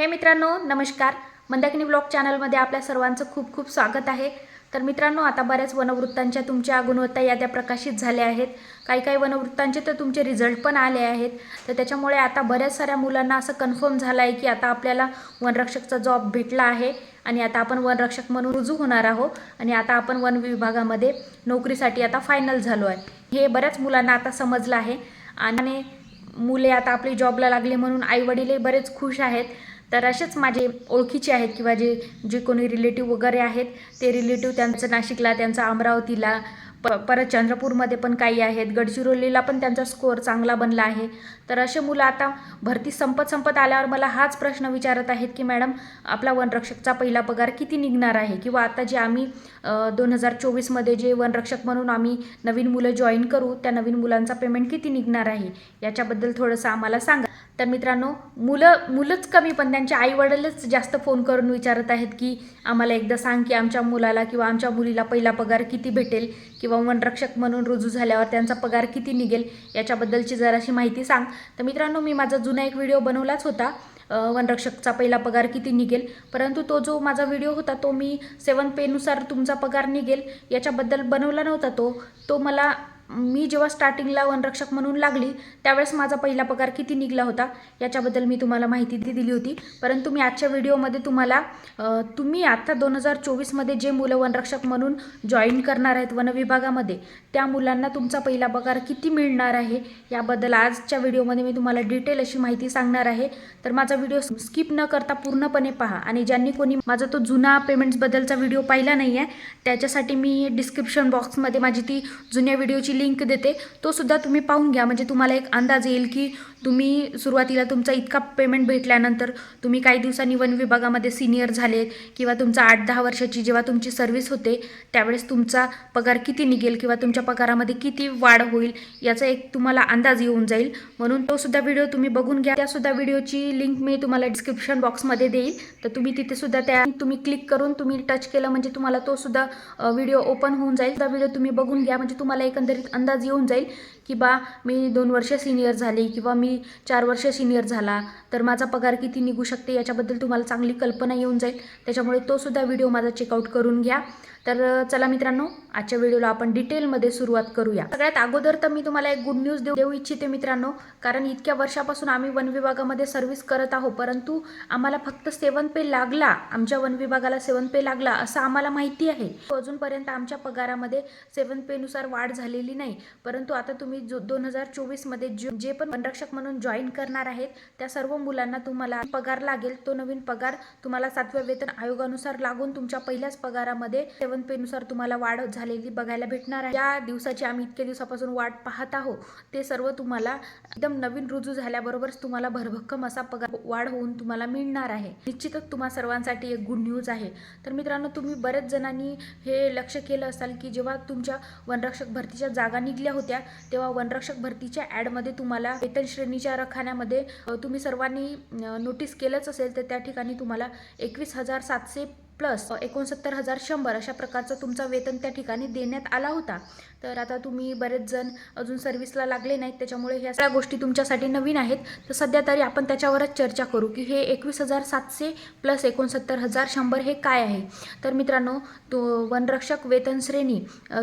हे मित्रांनो नमस्कार. मंदाकिनी ब्लॉग चॅनलमध्ये आपल्या सर्वांचं खूप खूप स्वागत आहे. तर मित्रांनो आता बऱ्याच वनवृत्तांच्या तुमच्या गुणवत्ता याद्या प्रकाशित झाल्या आहेत. काही काही वनवृत्तांचे तर तुमचे रिझल्ट पण आले आहेत. तर त्याच्यामुळे आता बऱ्याच साऱ्या मुलांना असं कन्फर्म झालं आहे की आता आपल्याला वनरक्षकचा जॉब भेटला आहे आणि आता आपण वनरक्षक म्हणून रुजू होणार आहोत आणि आता आपण वन विभागामध्ये नोकरीसाठी आता फायनल झालो आहे. हे बऱ्याच मुलांना आता समजलं आहे. आणि मुले आता आपली जॉबला लागले म्हणून आईवडीलही बरेच खुश आहेत. तर असेच माझे ओळखीचे आहेत किंवा जे जे कोणी रिलेटिव्ह वगैरे आहेत ते रिलेटिव्ह त्यांचं नाशिकला त्यांचं अमरावतीला प परत चंद्रपूरमध्ये पण काही आहेत गडचिरोलीला पण त्यांचा स्कोअर चांगला बनला आहे. तर असे मुलं आता भरती संपत संपत आल्यावर मला हाच प्रश्न विचारत आहेत की मॅडम आपला वनरक्षकचा पहिला पगार किती निघणार आहे? किंवा आता जे आम्ही दोन हजार चोवीसमध्ये जे वनरक्षक म्हणून आम्ही नवीन मुलं जॉईन करू त्या नवीन मुलांचा पेमेंट किती निघणार आहे? याच्याबद्दल थोडंसं आम्हाला सांगा. तर मित्रांनो मुलं मुलंच कमी पण त्यांचे आईवडीलच जास्त फोन करून विचारत आहेत की आम्हाला एकदा सांग की आमच्या मुलाला किंवा आमच्या मुलीला पहिला पगार किती भेटेल किंवा वनरक्षक म्हणून रुजू झाल्यावर त्यांचा पगार किती निघेल? याच्याबद्दलची जराशी माहिती सांग. तर मित्रांनो मी माझा जुना एक व्हिडिओ बनवलाच होता. वनरक्षकचा पहिला पगार किती निघेल? परंतु तो जो माझा व्हिडिओ होता तो मी सेवन पेनुसार तुमचा पगार निघेल. याच्याबद्दल बनवला नव्हता तो. तो मला मी जेव्हा स्टार्टिंगला वनरक्षक म्हणून लागली त्यावेळेस माझा पहिला पगार किती निघला होता याच्याबद्दल मी तुम्हाला माहिती दिली होती. परंतु मी आजच्या व्हिडिओमध्ये तुम्हाला तुम्ही आत्ता दोन हजार चोवीसमध्ये जे मुलं वनरक्षक म्हणून जॉईन करणार आहेत वनविभागामध्ये त्या मुलांना तुमचा पहिला पगार किती मिळणार आहे याबद्दल आजच्या व्हिडिओमध्ये मी तुम्हाला डिटेल अशी माहिती सांगणार आहे. तर माझा व्हिडिओ स्किप न करता पूर्णपणे पहा. आणि ज्यांनी कोणी माझा तो जुना पेमेंट्सबद्दलचा व्हिडिओ पाहिला नाही आहे त्याच्यासाठी मी डिस्क्रिप्शन बॉक्समध्ये माझी ती जुन्या व्हिडिओची लिंक देते तो सुद्धा तुम्ही पाहून घ्या. म्हणजे तुम्हाला एक अंदाज येईल की तुम्ही सुरुवातीला तुमचा इतका पेमेंट भेटल्यानंतर तुम्ही काही दिवसांनी वन विभागामध्ये सिनियर झाले किंवा तुमचा आठ दहा वर्षाची जेव्हा तुमची सर्व्हिस होते त्यावेळेस तुमचा पगार किती निघेल किंवा तुमच्या पगारामध्ये किती वाढ होईल याचा एक तुम्हाला अंदाज येऊन जाईल. म्हणून तो सुद्धा व्हिडिओ तुम्ही बघून घ्या. त्यासुद्धा व्हिडिओची लिंक मी तुम्हाला डिस्क्रिप्शन बॉक्समध्ये देईल. तर तुम्ही तिथेसुद्धा त्या तुम्ही क्लिक करून तुम्ही टच केलं म्हणजे तुम्हाला तो सुद्धा व्हिडिओ ओपन होऊन जाईल. त्या व्हिडिओ तुम्ही बघून घ्या म्हणजे तुम्हाला एकंदरीत अंदाज येऊन जाईल. की बा मी दोन वर्ष सिनियर झाली किंवा मी चार वर्ष सिनियर झाला तर माझा पगार किती निघू शकते याच्याबद्दल तुम्हाला चांगली कल्पना येऊन जाईल. त्याच्यामुळे तोसुद्धा व्हिडिओ माझा चेकआउट करून घ्या. तर चला मित्रांनो आजच्या व्हिडिओला आपण डिटेलमध्ये सुरुवात करूया. सगळ्यात अगोदर तर मी तुम्हाला एक गुड न्यूज देऊ देऊ इच्छिते मित्रांनो कारण इतक्या वर्षापासून आम्ही वन विभागामध्ये सर्व्हिस करत आहोत परंतु आम्हाला फक्त सेवन पे लागला आमच्या वन विभागाला सेवन पे लागला असं आम्हाला माहिती आहे. अजूनपर्यंत आमच्या पगारामध्ये सेवन पेनुसार वाढ झालेली नाही परंतु आता तुम्ही जो दोन हजार चोवीसमध्ये जे पण वनरक्षक म्हणून जॉईन करणार आहेत त्या सर्व मुलांना तुम्हाला पगार लागेल. तो नवीन पगार तुम्हाला सातव्या वेतन आयोगानुसार लागून तुमच्या पहिल्याच पगारामध्ये सेवन पेनुसार तुम्हाला वाढ झालेली बघायला भेटणार आहे. या दिवसाची आम्ही इतक्या दिवसापासून वाट पाहत आहोत. ते सर्व तुम्हाला एकदम नवीन रुजू झाल्याबरोबरच तुम्हाला भरभक्कम असा पगार वाढ होऊन तुम्हाला मिळणार आहे. निश्चितच तुम्हा सर्वांसाठी एक गुड न्यूज आहे. तर मित्रांनो तुम्ही बरेच जणांनी हे लक्ष केलं असाल की जेव्हा तुमच्या वनरक्षक भरतीच्या जागा निघल्या होत्या तेव्हा वनरक्षक भरतीच्या ॲडमध्ये तुम्हाला वेतन श्रेणीच्या रखान्यामध्ये तुम्ही सर्वांनी नोटीस केलंच असेल तर त्या ठिकाणी तुम्हाला एकवीस हजार सातशे प्लस एकोणसत्तर हजार शंभर अशा प्रकारचं तुमचा वेतन त्या ठिकाणी देण्यात आला होता. तर आता तुम्ही बरेच जण अजून सर्व्हिसला लागले नाहीत त्याच्यामुळे ह्या सगळ्या गोष्टी तुमच्यासाठी नवीन आहेत. तर सध्या तरी आपण त्याच्यावरच चर्चा करू की हे एकवीस हजार सातशे प्लस एकोणसत्तर हजार शंभर हे काय आहे? तर मित्रांनो तो वनरक्षक वेतन श्रेणी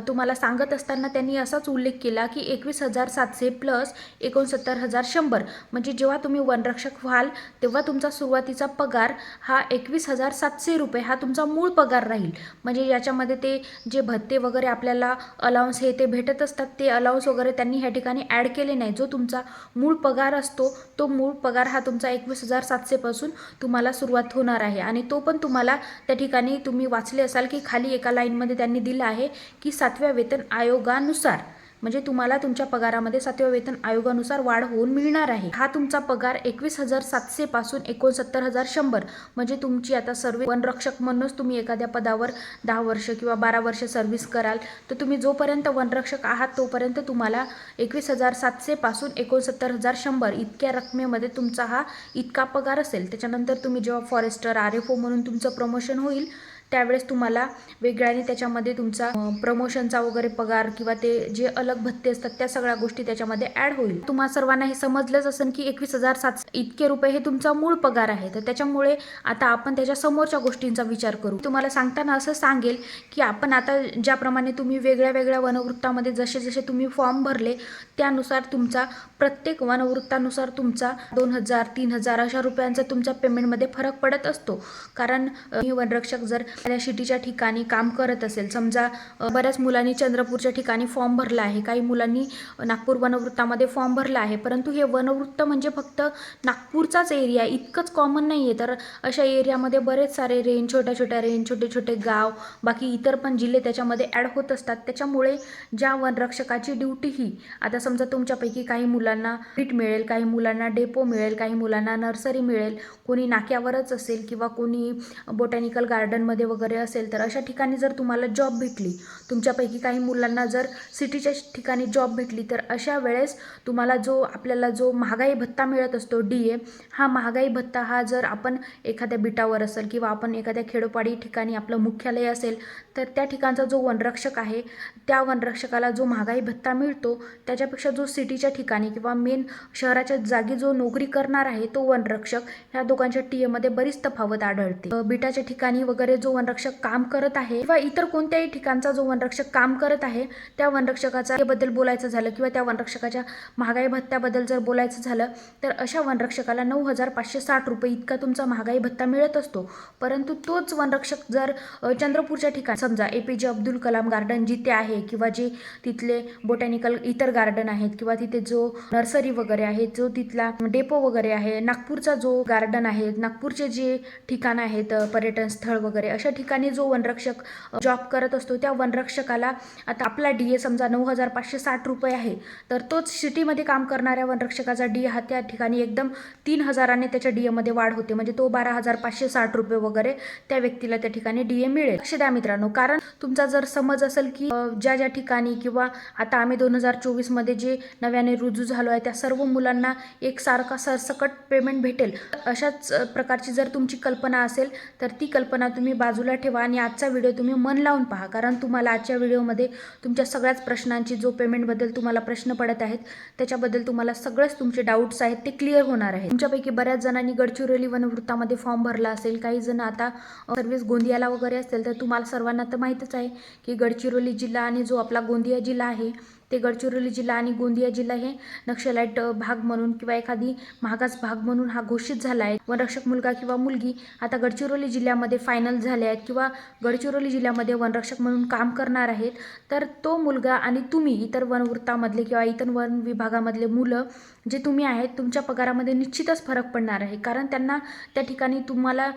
तुम्हाला सांगत असताना त्यांनी असाच उल्लेख केला की एकवीस हजार सातशे प्लस एकोणसत्तर हजार शंभर. म्हणजे जेव्हा तुम्ही वनरक्षक व्हाल तेव्हा तुमचा सुरुवातीचा पगार हा एकवीस हजार सातशे रुपये हा तुमचा मूळ पगार राहील. म्हणजे याच्यामध्ये ते जे भत्ते वगैरे आपल्याला अलाउन्स हे ते भेटत असतात ते अलाउन्स वगैरे त्यांनी ह्या ठिकाणी ॲड केले नाही. जो तुमचा मूळ पगार असतो तो मूळ पगार हा तुमचा एकवीस हजार सातशेपासून तुम्हाला सुरुवात होणार आहे. आणि तो पण तुम्हाला त्या ठिकाणी तुम्ही वाचले असाल की खाली एका लाईनमध्ये त्यांनी दिलं आहे की सातव्या वेतन आयोगानुसार. म्हणजे तुम्हाला तुमच्या पगारामध्ये सातव्या वेतन आयोगानुसार वाढ होऊन मिळणार आहे. हा तुमचा पगार एकवीस हजार सातशे पासून एकोणसत्तर हजार शंभर. म्हणजे तुमची आता सर्व वनरक्षक म्हणूनच तुम्ही एखाद्या पदावर दहा वर्ष किंवा बारा वर्ष सर्व्हिस कराल तर तुम्ही जोपर्यंत वनरक्षक आहात तोपर्यंत तुम्हाला एकवीस हजार सातशे पासून एकोणसत्तर हजार शंभर इतक्या रकमेमध्ये तुमचा हा इतका पगार असेल. त्याच्यानंतर तुम्ही जेव्हा फॉरेस्टर आर एफ ओ म्हणून तुमचं प्रमोशन होईल त्यावेळेस तुम्हाला वेगळ्याने त्याच्यामध्ये तुमचा प्रमोशनचा वगैरे पगार किंवा ते जे अलग भत्ते असतात त्या सगळ्या गोष्टी त्याच्यामध्ये ॲड होईल. तुम्हा सर्वांना हे समजलंच असेल की एकवीस हजार सात इतके रुपये हे तुमचा मूळ पगार आहे. तर त्याच्यामुळे आता आपण त्याच्या समोरच्या गोष्टींचा विचार करू. तुम्हाला सांगताना असं सांगेल की आपण आता ज्याप्रमाणे तुम्ही वेगळ्या वेगळ्या वनवृत्तामध्ये जसे जसे तुम्ही फॉर्म भरले त्यानुसार तुमचा प्रत्येक वनवृत्तानुसार तुमचा दोन हजार तीन हजार अशा रुपयांचा तुमच्या पेमेंटमध्ये फरक पडत असतो. कारण वनरक्षक जर त्या सिटीच्या ठिकाणी काम करत असेल. समजा बऱ्याच मुलांनी चंद्रपूरच्या ठिकाणी फॉर्म भरला आहे. काही मुलांनी नागपूर वनवृत्तामध्ये फॉर्म भरला आहे. परंतु हे वनवृत्त म्हणजे फक्त नागपूरचाच एरिया इतकंच कॉमन नाही आहे तर अशा एरियामध्ये बरेच सारे रेंज छोट्या छोट्या रेंज छोटे छोटे गाव बाकी इतर पण जिल्हे त्याच्यामध्ये ॲड होत असतात. त्याच्यामुळे ज्या वनरक्षकाची ड्युटी ही आता समजा तुमच्यापैकी काही मुलांना किट मिळेल काही मुलांना डेपो मिळेल काही मुलांना नर्सरी मिळेल कोणी नाक्यावरच असेल किंवा कोणी बोटॅनिकल गार्डनमध्ये वगैरे असेल तर अशा ठिकाणी जर तुम्हाला जॉब भेटली तुमच्यापैकी काही मुलांना जर सिटीच्या ठिकाणी जॉब भेटली तर अशा वेळेस तुम्हाला जो आपल्याला जो महागाई भत्ता मिळत असतो डी ए हा महागाई भत्ता हा जर आपण एखाद्या बिटावर असेल किंवा आपण एखाद्या खेडोपाडी ठिकाणी आपलं मुख्यालय असेल तर त्या ठिकाणचा जो वनरक्षक आहे त्या वनरक्षकाला जो महागाई भत्ता मिळतो त्याच्यापेक्षा जो सिटीच्या ठिकाणी किंवा मेन शहराच्या जागी जो नोकरी करणार आहे तो वनरक्षक ह्या दोघांच्या टी एमध्ये बरीच तफावत आढळते. बिटाच्या ठिकाणी वगैरे जो वनरक्षक काम करत आहे किंवा इतर कोणत्याही ठिकाणचा जो वनरक्षक काम करत आहे त्या वनरक्षकाचा बद्दल बोलायचं झालं किंवा त्या वनरक्षकाच्या महागाई भत्त्याबद्दल जर बोलायचं झालं तर अशा वनरक्षकाला नऊ हजार पाचशे साठ रुपये इतका तुमचा महागाई भत्ता मिळत असतो. परंतु तोच वनरक्षक जर चंद्रपूरच्या ठिकाणी समजा ए पी जे अब्दुल कलाम गार्डन जिथे आहे किंवा जे तिथले बोटॅनिकल इतर गार्डन आहेत किंवा तिथे जो नर्सरी वगैरे आहे जो तिथला डेपो वगैरे आहे नागपूरचा जो गार्डन आहे नागपूरचे जे ठिकाण आहेत पर्यटन स्थळ वगैरे अशा ठिकाणी जो वनरक्षक जॉब करत असतो त्या वनरक्षकाला आता आपला डी ए समजा नऊ हजार पाचशे साठ रुपये आहे तर तोच सिटीमध्ये काम करणाऱ्या वनरक्षकाचा डी हा त्या ठिकाणी एकदम तीन हजाराने त्याच्या डी एमध्ये वाढ होते. म्हणजे तो बारा हजार पाचशे साठ रुपये वगैरे त्या व्यक्तीला त्या ठिकाणी डी ए मिळेल. लक्ष द्या मित्रांनो कारण तुमचा जर समज असेल की ज्या ज्या ठिकाणी किंवा आता आम्ही दोन हजार चोवीसमध्ये जे नव्याने रुजू झालो आहे त्या सर्व मुलांना एक सारखा सरसकट पेमेंट भेटेल. अशाच प्रकारची जर तुमची कल्पना असेल तर ती कल्पना तुम्ही बाजू बाजूला ठेवा आणि आजचा व्हिडिओ तुम्ही मन लावून पहा. कारण तुम्हाला आजच्या व्हिडिओमध्ये तुमच्या सगळ्याच प्रश्नांची जो पेमेंटबद्दल तुम्हाला प्रश्न पडत आहेत त्याच्याबद्दल तुम्हाला सगळेच तुमचे डाऊट्स आहेत ते क्लिअर होणार आहे तुमच्यापैकी बऱ्याच जणांनी गडचिरोली वनवृत्तामध्ये फॉर्म भरला असेल. काही जण आता सर्व्हिस गोंदियाला वगैरे असेल तर तुम्हाला सर्वांना तर माहीतच आहे की गडचिरोली जिल्हा आणि जो आपला गोंदिया जिल्हा आहे ते गडचिरोली जिल्हा आणि गोंदिया जिल्हा हे नक्षलाईट भाग म्हणून किंवा एखादी मागास भाग म्हणून हा घोषित झाला आहे. वनरक्षक मुलगा किंवा मुलगी आता गडचिरोली जिल्ह्यामध्ये फायनल झाले आहेत किंवा गडचिरोली जिल्ह्यामध्ये वनरक्षक म्हणून काम करणार आहेत. तर तो मुलगा आणि तुम्ही इतर वनवृत्तामधले किंवा इतर वन विभागामधले मुलं जे तुम्ही आहेत तुमच्या पगारामध्ये निश्चितच फरक पडणार आहे. कारण त्यांना त्या ठिकाणी तुम्हाला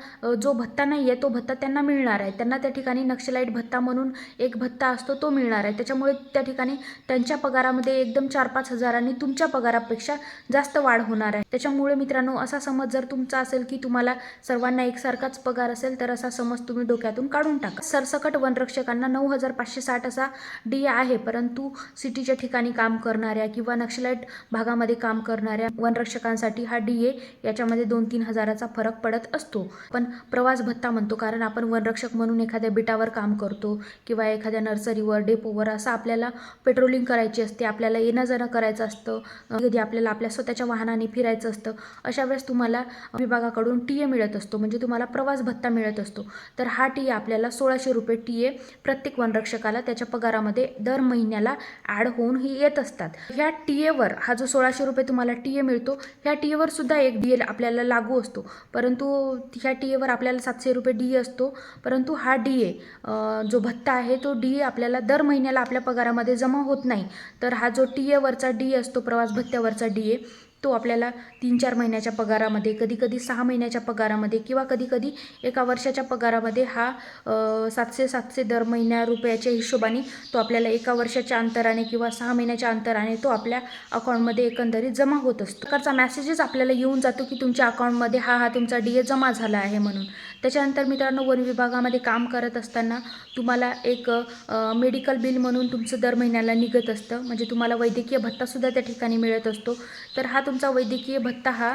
जो भत्ता नाही आहे तो भत्ता त्यांना मिळणार आहे. त्यांना त्या ठिकाणी नक्षलाईट भत्ता म्हणून एक भत्ता असतो तो मिळणार आहे. त्याच्यामुळे त्या ठिकाणी त्या त्यांच्या पगारामध्ये एकदम चार पाच हजारांनी तुमच्या पगारापेक्षा जास्त वाढ होणार आहे. त्याच्यामुळे मित्रांनो असा समज जर तुमचा असेल की तुम्हाला सर्वांना एकसारखाच पगार असेल तर असा समज तुम्ही डोक्यातून काढून टाका. सरसकट वनरक्षकांना नऊ हजार पाचशे साठ असा डी आहे परंतु सिटीच्या ठिकाणी काम करणाऱ्या किंवा नक्षलाईट भागामध्ये काम करणाऱ्या वनरक्षकांसाठी हा डी ए याच्यामध्ये दोन तीन हजाराचा फरक पडत असतो. पण प्रवास भत्ता म्हणतो कारण आपण वनरक्षक म्हणून एखाद्या बिटावर काम करतो किंवा एखाद्या नर्सरीवर डेपोवर असं आपल्याला पेट्रोलिंग करायची असते आपल्याला येणं जाणं करायचं असतं कधी आपल्याला आपल्या स्वतःच्या वाहनाने फिरायचं असतं अशा वेळेस तुम्हाला विभागाकडून टी ए मिळत असतो म्हणजे तुम्हाला प्रवास भत्ता मिळत असतो. तर हा टी ए आपल्याला सोळाशे रुपये टी ए प्रत्येक वनरक्षकाला त्याच्या पगारामध्ये दर महिन्याला ॲड होऊन ही येत असतात. ह्या टी एवर हा जो सोळाशे रुपये तुम्हाला टी ए मिळतो ह्या टी एवर सुद्धा एक डी एल आपल्याला लागू असतो. परंतु ह्या टी एवर आपल्याला सातशे रुपये डी ए असतो परंतु हा डी ए जो भत्ता आहे तो डी ए आपल्याला दर महिन्याला आपल्या पगारामध्ये जमा होत नाही. तर हा जो टी एवरचा डी असतो प्रवास भत्त्यावरचा डी ए तो आपल्याला तीन चार महिन्याच्या पगारामध्ये कधी कधी सहा महिन्याच्या पगारामध्ये किंवा कधी कधी एका वर्षाच्या पगारामध्ये हा सातशे सातशे दर महिन्या रुपयाच्या हिशोबाने तो आपल्याला एका वर्षाच्या अंतराने किंवा सहा महिन्याच्या अंतराने तो आपल्या अकाउंटमध्ये एकंदरीत जमा होत असतो. प्रकारचा मॅसेजेस आपल्याला येऊन जातो की तुमच्या अकाउंटमध्ये हा हा तुमचा डी ए जमा झाला आहे म्हणून. त्याच्यानंतर मित्रांनो वन विभागामध्ये काम करत असताना तुम्हाला एक मेडिकल बिल म्हणून तुमचं दर महिन्याला निघत असतं. म्हणजे तुम्हाला वैद्यकीय भत्तासुद्धा त्या ठिकाणी मिळत असतो. तर हा तुमचा वैद्यकीय भत्ता हा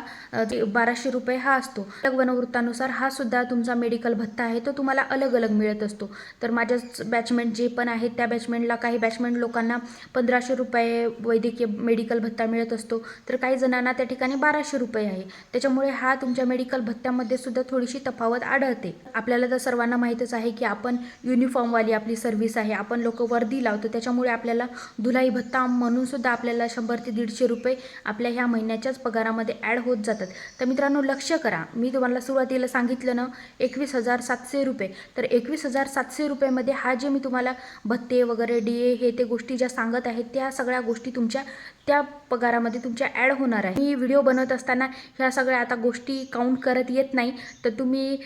बाराशे रुपये हा असतो. वनवृत्तानुसार हा सुद्धा तुमचा मेडिकल भत्ता आहे. तो तुम्हाला अलग अलग मिळत असतो. तर माझ्याच बॅचमेंट जे पण आहेत त्या बॅचमेंटला काही बॅचमेंट लोकांना पंधराशे रुपये वैद्यकीय मेडिकल भत्ता मिळत असतो. तर काही जणांना त्या ठिकाणी बाराशे रुपये आहे. त्याच्यामुळे हा तुमच्या मेडिकल भत्त्यामध्ये सुद्धा थोडीशी तफावत आढळते. आपल्याला तर सर्वांना माहीतच आहे की आपण युनिफॉर्मवाली आपली सर्व्हिस आहे. आपण लोक वर्दी लावतो. त्याच्यामुळे आपल्याला धुलाई भत्ता म्हणून सुद्धा आपल्याला शंभर ते दीडशे रुपये आपल्या ह्या महिन्याच्याच पगारामध्ये ॲड होत जातात. तर मित्रांनो लक्ष करा. मी तुम्हाला सुरुवातीला सांगितलं ना एकवीस हजार सातशे रुपये. तर एकवीस हजार सातशे रुपयेमध्ये हा जे मी तुम्हाला भत्ते वगैरे डी ए हे ते गोष्टी ज्या सांगत आहेत त्या सगळ्या गोष्टी तुमच्या त्या पगारामध्ये तुमच्या ॲड होणार आहे. मी व्हिडिओ बनवत असताना ह्या सगळ्या आता गोष्टी काउंट करत येत नाही. तर तुम्ही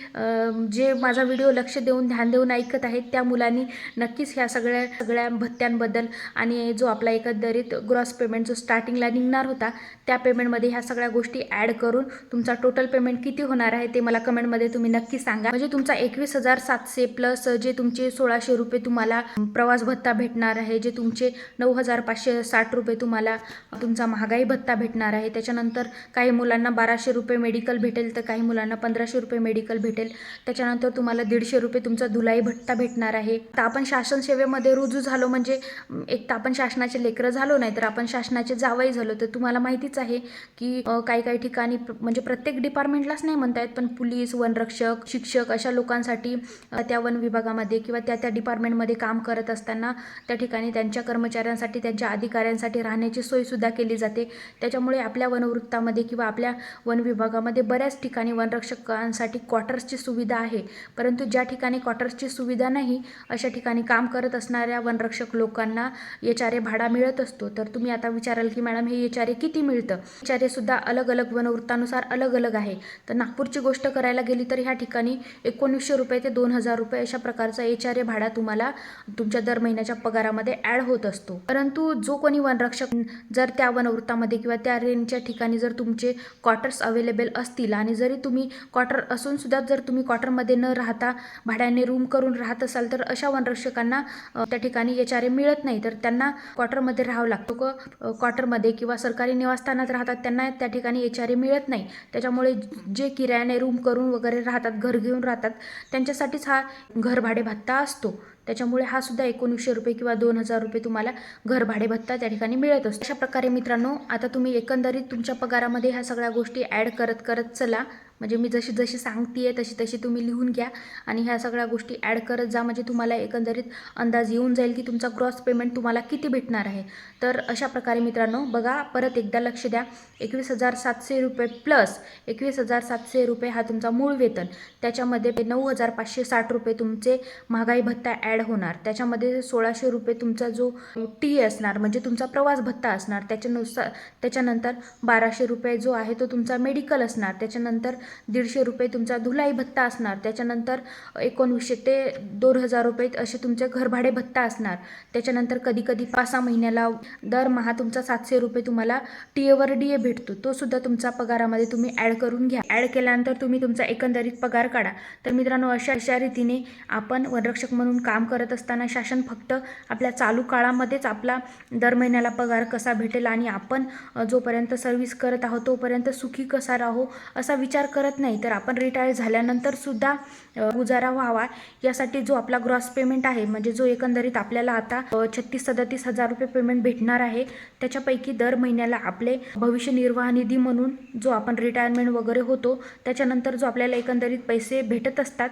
जे माझा व्हिडिओ लक्ष देऊन ध्यान देऊन ऐकत आहेत त्या मुलांनी नक्कीच ह्या सगळ्या सगळ्या भत्त्यांबद्दल आणि जो आपला एकंदरीत ग्रॉस पेमेंट जो स्टार्टिंगला निघणार होता त्या पेमेंटमध्ये ह्या सगळ्या गोष्टी ॲड करून तुमचा टोटल पेमेंट किती होणार आहे ते मला कमेंटमध्ये तुम्ही नक्की सांगा. म्हणजे तुमचा एकवीस हजार सातशे प्लस जे तुमचे सोळाशे रुपये तुम्हाला प्रवास भत्ता भेटणार आहे जे तुमचे नऊ हजार पाचशे साठ रुपये तुम्हाला तुमचा महागाई भत्ता भेटणार आहे त्याच्यानंतर काही मुलांना बाराशे रुपये मेडिकल भेटेल तर काही मुलांना पंधराशे रुपये मेडिकल भेटेल त्याच्यानंतर तुम्हाला दीडशे रुपये तुमचा धुलाई भत्ता भेटणार आहे. तर आपण शासन सेवेमध्ये रुजू झालो म्हणजे एक तर आपण शासनाचे लेकरं झालो नाही तर आपण शासनाचे जावई झालो. तर तुम्हाला माहितीच आहे की काही काही ठिकाणी म्हणजे प्रत्येक डिपार्टमेंटलाच नाही म्हणता येत पण पोलीस वनरक्षक शिक्षक अशा लोकांसाठी त्या वन विभागामध्ये किंवा त्या त्या डिपार्टमेंटमध्ये काम करत असताना त्या ठिकाणी त्यांच्या कर्मचाऱ्यांसाठी त्यांच्या अधिकाऱ्यांसाठी राहण्याची सोयसुद्धा केली जाते. त्याच्यामुळे आपल्या वनवृत्तामध्ये किंवा आपल्या वन विभागामध्ये बऱ्याच ठिकाणी वनरक्षकांसाठी क्वार्टर्सची सुविधा आहे. परंतु ज्या ठिकाणी क्वार्टर्सची सुविधा नाही अशा ठिकाणी काम करत असणाऱ्या वनरक्षक लोकांना एच आर ए भाडा मिळत असतो. तर तुम्ही आता विचाराल की मॅडम हे एच आर ए किती मिळतं? एच आर सुद्धा अलग अलग वनवृत्तानुसार अलग अलग आहे. तर नागपूरची गोष्ट करायला गेली तर ह्या ठिकाणी एकोणीसशे रुपये ते दोन हजार रुपये अशा प्रकारचा एच आर ए भाडा तुम्हाला तुमच्या दर महिन्याच्या पगारामध्ये ॲड होत असतो. परंतु जो कोणी वनरक्षक जर त्या वनवृत्तामध्ये किंवा त्या रेंजच्या ठिकाणी जर तुमचे क्वार्टर्स अवेलेबल असतील आणि जरी तुम्ही क्वार्टर असून सुद्धा जर तुम्ही क्वार्टरमध्ये न राहता भाड्याने रूम करून राहत असाल तर अशा वनरक्षकांना त्या ठिकाणी एच आर ए मिळत नाही. तर त्यांना क्वार्टरमध्ये राहावं लागतो. क क्वार्टरमध्ये किंवा सरकारी निवासस्थानात राहतात त्यांना त्या ठिकाणी एच आर ए मिळत नाही. त्याच्यामुळे जे किरायाने रूम करून वगैरे राहतात घर घेऊन राहतात त्यांच्यासाठीच हा घर भाडे भत्ता असतो. त्याच्यामुळे हा सुद्धा एकोणीसशे रुपये किंवा दोन हजार रुपये तुम्हाला घर भाडे भत्ता त्या ठिकाणी मिळत असतो. अशा प्रकारे मित्रांनो आता तुम्ही एकंदरीत तुमच्या पगारामध्ये ह्या सगळ्या गोष्टी ॲड करत करत चला. म्हणजे मी जशी जशी सांगते तशी तशी तुम्ही लिहून घ्या आणि ह्या सगळ्या गोष्टी ॲड करत जा. म्हणजे तुम्हाला एकंदरीत अंदाज येऊन जाईल की तुमचा ग्रॉस पेमेंट तुम्हाला किती भेटणार आहे. तर अशा प्रकारे मित्रांनो बघा परत एकदा लक्ष द्या. एकवीस हजार सातशे रुपये प्लस एकवीस हजार सातशे रुपये हा तुमचा मूळ वेतन. त्याच्यामध्ये नऊ हजार पाचशे साठ रुपये तुमचे महागाई भत्ता ॲड होणार. त्याच्यामध्ये सोळाशे रुपये तुमचा जो टी असणार म्हणजे तुमचा प्रवास भत्ता असणार त्याच्यानुसार त्याच्यानंतर बाराशे रुपये जो आहे तो तुमचा मेडिकल असणार त्याच्यानंतर दीडशे रुपये तुमचा धुलाई भत्ता असणार त्याच्यानंतर एकोणवीसशे ते दोन हजार रुपये असे तुमचे घरभाडे भत्ता असणार. त्याच्यानंतर कधी कधी पाच सहा महिन्याला दरमहा तुमचा सातशे रुपये तुम्हाला टी एवर डी ए भेटतो. तो सुद्धा तुमचा पगारामध्ये तुम्ही ॲड करून घ्या. ॲड केल्यानंतर तुम्ही तुमचा एकंदरीत पगार काढा. तर मित्रांनो अशा अशा रीतीने आपण वनरक्षक म्हणून काम काम करत असताना शासन फक्त आपल्या चालू काळामध्येच आपला दर महिन्याला पगार कसा भेटेल आणि आपण जोपर्यंत सर्व्हिस करत आहोत तोपर्यंत सुखी कसा राहू असा विचार करत नाही तर आपण रिटायर झाल्यानंतर सुद्धा गुजारा व्हावा. यासाठी जो आपला ग्रॉस पेमेंट आहे म्हणजे जो एकंदरीत आपल्याला आता छत्तीस सदतीस हजार रुपये पेमेंट भेटणार आहे त्याच्यापैकी दर महिन्याला आपले भविष्य निर्वाह निधी म्हणून जो आपण रिटायरमेंट वगैरे होतो त्याच्यानंतर जो आपल्याला एकंदरीत पैसे भेटत असतात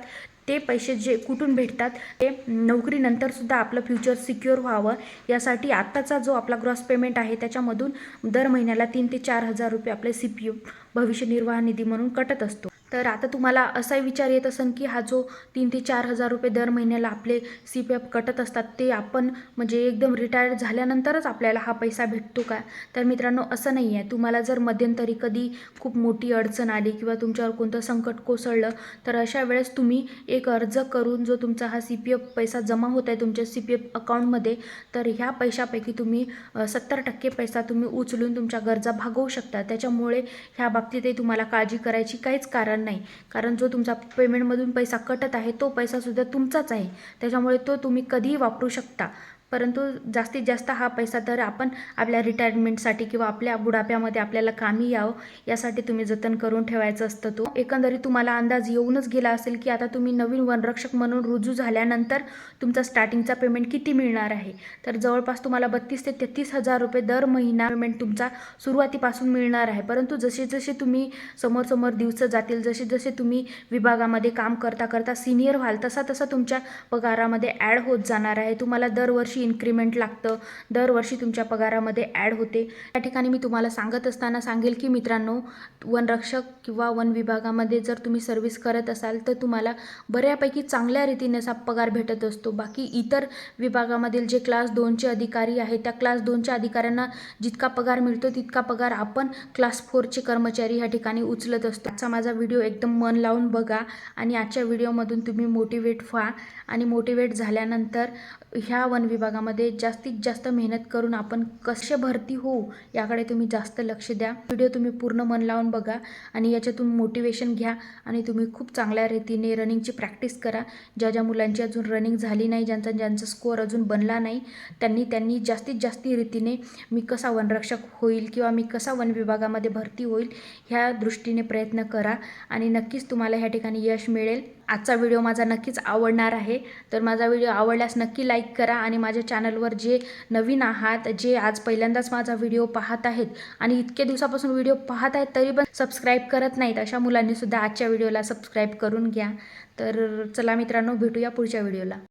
ते पैसे जे कुठून भेटतात ते नोकरीनंतर सुद्धा आपलं फ्युचर सिक्युअर व्हावं. यासाठी आत्ताचा जो आपला ग्रॉस पेमेंट आहे त्याच्यामधून दर महिन्याला तीन ते चार हजार रुपये आपले सी पी एफ भविष्य निर्वाह निधी म्हणून कटत असतो. तर आता तुम्हाला असाही विचार येत असेल की हा जो तीन ते चार हजार रुपये दर महिन्याला आपले सी पी एफ कटत असतात ते आपण म्हणजे एकदम रिटायर झाल्यानंतरच आपल्याला हा पैसा भेटतो का? तर मित्रांनो असं नाही आहे. तुम्हाला जर मध्यंतरी कधी खूप मोठी अडचण आली किंवा तुमच्यावर कोणतं संकट कोसळलं तर अशा वेळेस तुम्ही एक अर्ज करून जो तुमचा हा सी पी एफ पैसा जमा होत आहे तुमच्या सी पी एफ अकाउंटमध्ये तर ह्या पैशापैकी तुम्ही सत्तर टक्के पैसा तुम्ही उचलून तुमच्या गरजा भागवू शकता. त्याच्यामुळे ह्या बाबतीतही तुम्हाला काळजी करायची काहीच कारण नाही. कारण जो तुमचा पेमेंटमधून पैसा कटत आहे तो पैसासुद्धा तुमचाच आहे. त्याच्यामुळे तो तुम्ही कधीही वापरू शकता. परंतु जास्तीत जास्त हा पैसा तर आपण आपल्या रिटायरमेंटसाठी किंवा आपल्या बुढाप्यामध्ये आपल्याला कामी यावं यासाठी तुम्ही जतन करून ठेवायचं असतं तो. एकंदरीत तुम्हाला अंदाज येऊनच गेला असेल की आता तुम्ही नवीन वनरक्षक म्हणून रुजू झाल्यानंतर तुमचा स्टार्टिंगचा पेमेंट किती मिळणार आहे? तर जवळपास तुम्हाला बत्तीस ते तेहतीस हजार रुपये दर महिना पेमेंट तुमचा सुरुवातीपासून मिळणार आहे. परंतु जसे जसे तुम्ही समोर समोर दिवस जातील जसे जसे तुम्ही विभागामध्ये काम करता करता सिनियर व्हाल तसा तसा तुमच्या पगारामध्ये ॲड होत जाणार आहे. तुम्हाला दरवर्षी इन्क्रीमेंट लागतं. दरवर्षी तुमच्या पगारामध्ये ॲड होते. या ठिकाणी मी तुम्हाला सांगत असताना सांगेल की मित्रांनो वनरक्षक किंवा वन विभागामध्ये जर तुम्ही सर्व्हिस करत असाल तर तुम्हाला बऱ्यापैकी चांगल्या रीतीने असा पगार भेटत असतो. बाकी इतर विभागामधील जे क्लास दोनचे अधिकारी आहेत त्या क्लास दोनच्या अधिकाऱ्यांना जितका पगार मिळतो तितका पगार आपण क्लास फोरचे कर्मचारी ह्या ठिकाणी उचलत असतो. आजचा माझा व्हिडिओ एकदम मन लावून बघा आणि आजच्या व्हिडिओमधून तुम्ही मोटिवेट व्हा. आणि मोटिवेट झाल्यानंतर ह्या वन विभागामध्ये जास्तीत जास्त मेहनत करून आपण कसे भरती होऊ याकडे तुम्ही जास्त लक्ष द्या. व्हिडिओ तुम्ही पूर्ण मन लावून बघा आणि याच्यातून मोटिवेशन घ्या आणि तुम्ही खूप चांगल्या रीतीने रनिंगची प्रॅक्टिस करा. ज्या ज्या मुलांची अजून रनिंग झाली नाही ज्यांचा ज्यांचा स्कोअर अजून बनला नाही त्यांनी त्यांनी जास्तीत जास्त रीतीने मी कसा वनरक्षक होईल किंवा मी कसा वन विभागामध्ये भरती होईल ह्या दृष्टीने प्रयत्न करा आणि नक्कीच तुम्हाला ह्या ठिकाणी यश मिळेल. आजचा व्हिडिओ माझा नक्कीच आवडणार आहे. तर माझा व्हिडिओ आवडल्यास नक्की लाईक करा आणि माझ्या चॅनलवर जे नवीन आहात जे आज पहिल्यांदाच माझा व्हिडिओ पाहत आहेत आणि इतके दिवसापासून व्हिडिओ पाहत आहेत तरी पण सबस्क्राईब करत नाहीत अशा मुलांनीसुद्धा आजच्या व्हिडिओला सबस्क्राईब करून घ्या. तर चला मित्रांनो भेटूया पुढच्या व्हिडिओला.